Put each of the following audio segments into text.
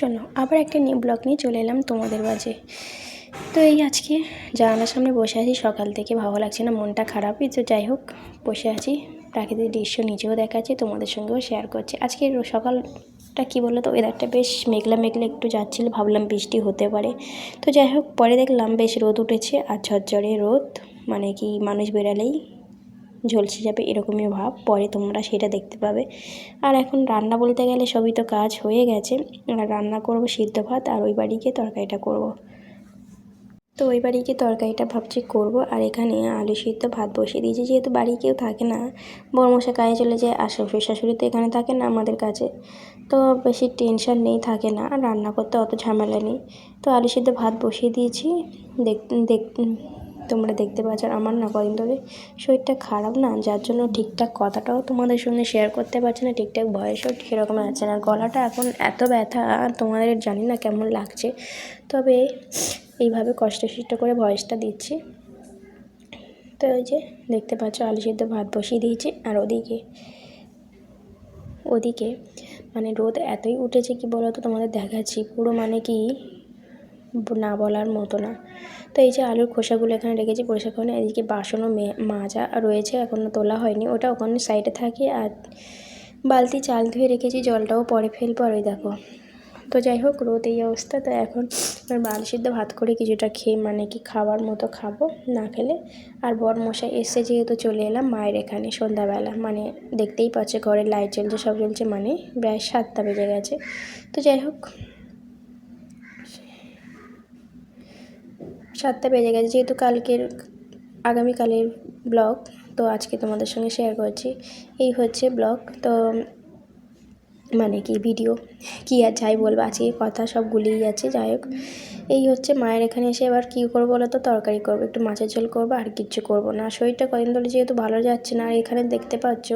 চলো আবার একটা নিউ ব্লগ নিয়ে চলে এলাম তোমাদের মাঝে। তো এই আজকে জানালার সামনে বসে আছি, সকাল থেকে ভালো লাগছে না, মনটা খারাপই, তো যাই হোক, বসে আছি। প্রাকৃতিক দৃশ্য নিজেও দেখাচ্ছি, তোমাদের সঙ্গেও শেয়ার করছি। আজকে সকালটা কী বলল তো ওয়েদারটা বেশ মেঘলা মেঘলা, একটু যাচ্ছিল, ভাবলাম বৃষ্টি হতে পারে। তো যাই হোক, পরে দেখলাম বেশ রোদ উঠেছে, আর ঝরঝরে রোদ মানে কি মানুষ বেরালেই ঝলসে যাবে এরকমই ভাব, পরে তোমরা সেটা দেখতে পাবে। আর এখন রান্না বলতে গেলে সবই তো কাজ হয়ে গেছে। রান্না করব সিদ্ধ ভাত আর ওই বাড়ি গিয়ে তরকারিটা করব। তো ওই বাড়ি গিয়ে তরকারিটা ভাবছি করব আর এখানে আলু সিদ্ধ ভাত বসিয়ে দিয়েছি। যেহেতু বাড়ি কেউ থাকে না বড়মশা কাজে চলে যায়, আর শ্বশুর শাশুড়ি তো এখানে থাকে না আমাদের কাছে। তো বেশি টেনশন নেই, থাকে না, আর রান্না করতে অত ঝামেলা নেই। তো আলু সিদ্ধ ভাত বসিয়ে দিয়েছি। দেখ দেখ তোমরা দেখতে পাচ্ছ আমার না কদিন ধরে শরীরটা খারাপ না, যার জন্য ঠিকঠাক কথাটাও তোমাদের সঙ্গে শেয়ার করতে পারছি না, ঠিকঠাক বয়সও সেরকম আছে না। গলাটা এখন এত ব্যথা তোমাদের জানি না কেমন লাগছে। তবে এইভাবে কষ্ট সৃষ্ট করে ভয়েসটা দিচ্ছি। তো ওই যে দেখতে পাচ্ছ আলু সিদ্ধ ভাত বসিয়ে দিয়েছি, আর ওদিকে ওদিকে মানে রোদ এতই উঠেছে কি বলো তো তোমাদের দেখাচ্ছি। পুরো মানে কি না বলার মতো না। তো এই যে আলুর খোসাগুলো এখানে রেখেছি পরিষ্কার করে এদিকে বাসনও মাজা রয়েছে এখনও তোলা হয়নি। ওটা ওখানে সাইডে থাকে আর বালতি চাল ধুয়ে রেখেছি, জলটাও পরে ফেলব আর ওই দেখো। তো যাই হোক, রোদ এই অবস্থা, তো এখন বাল সিদ্ধ ভাত করে কিছুটা খেয়ে মানে কি খাওয়ার মতো খাব না খেলে। আর মশাই এসে যেহেতু চলে এলাম মায়ের এখানে সন্ধ্যাবেলা মানে দেখতেই পাচ্ছে ঘরে লাইট জ্বলছে, সব জ্বলছে মানে প্রায় সাতটা বেজে গেছে। তো যাই হোক সাতটা বেজে গেছে, যেহেতু কালকের, আগামীকালের ব্লগ, তো আজকে তোমাদের সঙ্গে শেয়ার করছি। এই হচ্ছে ব্লগ, তো মানে কি ভিডিও, কি আর যাই বলব, আজকে কথা সব গুলিয়ে যাচ্ছে, যাই হোক। এই হচ্ছে মায়ের এখানে এসে এবার কী করব বলো তো তরকারি করব, একটু মাছের ঝোল করব, আর কিচ্ছু করব না। শরীরটা কদিন ধরে যেহেতু ভালো যাচ্ছে না, আর এখানে দেখতে পাচ্ছ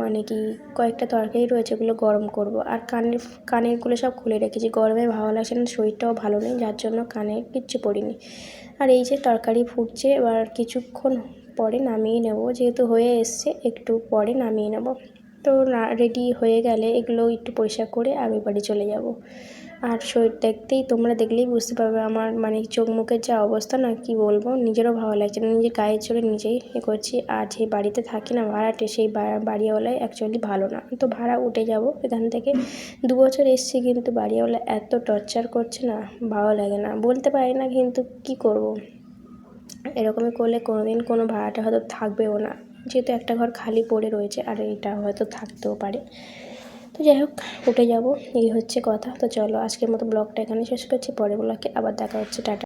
মানে কি কয়েকটা তরকারি রয়েছে, ওগুলো গরম করব। আর কানের কানেরগুলো সব খুলে রেখেছি, গরমে ভালো লাগছে না, শরীরটাও ভালো নেই, যার জন্য কানে কিচ্ছু পরিনি আর এই যে তরকারি ফুটছে, এবার কিছুক্ষণ পরে নামিয়ে নেব, যেহেতু হয়ে এসছে, একটু পরে নামিয়ে নেব। তো না রেডি হয়ে গেলে এগুলো একটু পরিষ্কার করে আমি বাড়ি চলে যাব। আর শরীর দেখতেই তোমরা দেখলেই বুঝতে পারবে আমার মানে চোখ মুখের যা অবস্থা, না কি বলব, নিজেরও ভালো লাগছে না। নিজের গায়ে চড়ে নিজেই এ করছি। আর যে বাড়িতে থাকি না ভাড়াটে সেই বাড়িওয়ালায় অ্যাকচুয়ালি ভালো না। তো ভাড়া উঠে যাব এখান থেকে। দু বছর এসছি কিন্তু বাড়িওয়ালা এত টর্চার করছে না, ভালো লাগে না। বলতে পারি না কিন্তু কি করব। এরকমই করলে কোনোদিন কোনো ভাড়াটা হয়তো থাকবেও না। যেহেতু একটা ঘর খালি পড়ে রয়েছে আর এটা হয়তো থাকতেও পারে। তো যাই হোক, উঠে যাব। এই হচ্ছে কথা। তো চলো, আজকের মতো ব্লগটা এখানে শেষ করছি। পরে ব্লগে আবার দেখা হচ্ছে। টাটা।